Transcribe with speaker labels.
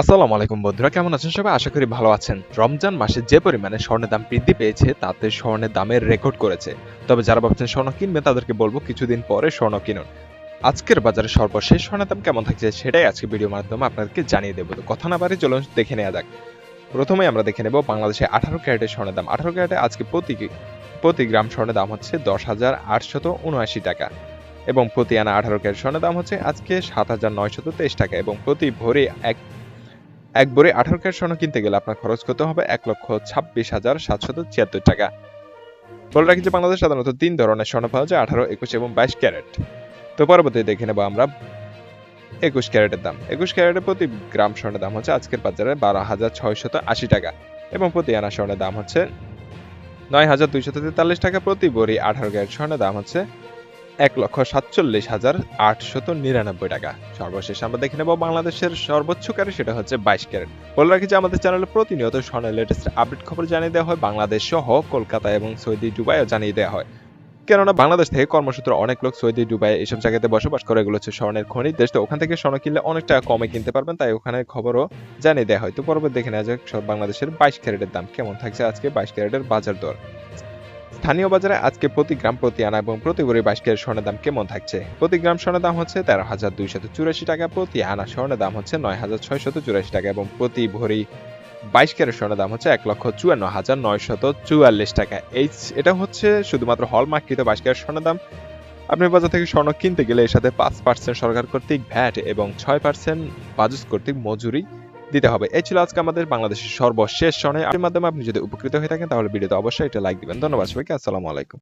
Speaker 1: আসসালামু আলাইকুম বন্ধুরা, কেমন আছেন সবাই? আশা করি ভালো আছেন। রমজান মাসে যে পরিমাণে স্বর্ণের দাম বৃদ্ধি পেয়েছে, তাতে স্বর্ণের দামের রেকর্ড করেছে। তবে যারা ভাবছেন স্বর্ণ কিনবেন তাদেরকে বলব কিছুদিন পরে স্বর্ণ কিনুন। আজকের বাজারে সর্বশেষ স্বর্ণের দাম কেমন থাকছে, সেটাই আজকে ভিডিওর মাধ্যমে আপনাদেরকে জানিয়ে দেবো। তো কথা না বাড়ি চলুন, দেখে নেওয়া যাক। প্রথমে আমরা দেখে নেব বাংলাদেশে আঠারো ক্যারেটের স্বর্ণের দাম। আঠারো ক্যারেটে আজকে প্রতি প্রতি গ্রাম স্বর্ণের দাম হচ্ছে দশ হাজার আটশত উনআশি টাকা। এবং প্রতি আনা আঠারো ক্যারেট স্বর্ণের দাম হচ্ছে আজকে সাত হাজার নয়শত তেইশ টাকা। এবং প্রতি ভরি এক এক ভরি আঠারো ক্যারেট স্বর্ণ কিনতে গেলে আপনার খরচ করতে হবে এক লক্ষ ছাব্বিশ হাজার সাতশত ছিয়াত্তর টাকা। বলে রাখি যে বাংলাদেশ সাধারণত তিন ধরনের স্বর্ণ পাওয়া যায়, আঠারো, একুশ এবং বাইশ ক্যারেট। তো পরবর্তী দেখে নেব আমরা একুশ ক্যারেটের দাম। একুশ ক্যারেটের প্রতি গ্রাম স্বর্ণের দাম হচ্ছে আজকের বাজারে বারো হাজার ছয়শত আশি টাকা এবং প্রতি আনা স্বর্ণের দাম হচ্ছে নয় হাজার দুইশত তেতাল্লিশ টাকা। প্রতি ভরি আঠারো ক্যারেট স্বর্ণের দাম হচ্ছে এক লক্ষ সাতচল্লিশ হাজার আটশত নিরানব্বই টাকা। সর্বশেষ আমরা দেখে নেব বাংলাদেশের সর্বোচ্চ ক্যারেট, সেটা হচ্ছে বাইশ ক্যারেট। বলে রাখি যে আমাদের চ্যানেলে প্রতিনিয়ত স্বর্ণের লেটেস্ট আপডেট খবর জানিয়ে দেওয়া হয়, বাংলাদেশ সহ কলকাতা এবং সৌদি, দুবাইও জানিয়ে দেওয়া হয়। কেননা বাংলাদেশ থেকে কর্মসূত্রে অনেক লোক সৌদি, দুবাই এসব জায়গাতে বসবাস করে, এগুলো হচ্ছে স্বর্ণের খনি দেশ। তো ওখান থেকে স্বর্ণ কিনলে অনেক টাকা কমে কিনতে পারবেন, তাই ওখানে খবরও জানিয়ে দেওয়া হয়। তো পরবর্তী দেখে নেওয়া যাক বাংলাদেশের বাইশ ক্যারেটের দাম। কেমন থাকছে আজকে বাইশ ক্যারেটের বাজার দর? স্থানীয় বাজারে আজকে প্রতি গ্রাম প্রতি আনা এবং প্রতি ভরি বাইশ ক্যারেট স্বর্ণের দাম কেমন থাকছে? প্রতি গ্রাম স্বর্ণের দাম হচ্ছে তেরো হাজার দুইশত চুরাশি টাকা, প্রতি আনা স্বর্ণের দাম হচ্ছে নয় হাজার ছয়শত চুরাশি টাকা এবং প্রতি ভরি বাইশ ক্যারেট স্বর্ণের দাম হচ্ছে এক লক্ষ চুয়ান্ন হাজার নয়শত চুয়াল্লিশ টাকা। এই এটা হচ্ছে শুধুমাত্র হলমার্কিত বাইশ ক্যারেট স্বর্ণের দাম। আপনি বাজার থেকে স্বর্ণ কিনতে গেলে এর সাথে পাঁচ পার্সেন্ট সরকার কর্তৃক ভ্যাট এবং ছয় পার্সেন্ট বাজুস কর্তৃক মজুরি দিতে হবে। এই ছিল আজকে আমাদের বাংলাদেশের সর্বশেষ স্বর্ণের মাধ্যমে। আপনি যদি উপকৃত হয়ে থাকেন, তাহলে ভিডিওতে অবশ্যই একটা লাইক দিবেন। ধন্যবাদ সবাইকে। আসসালামু আলাইকুম।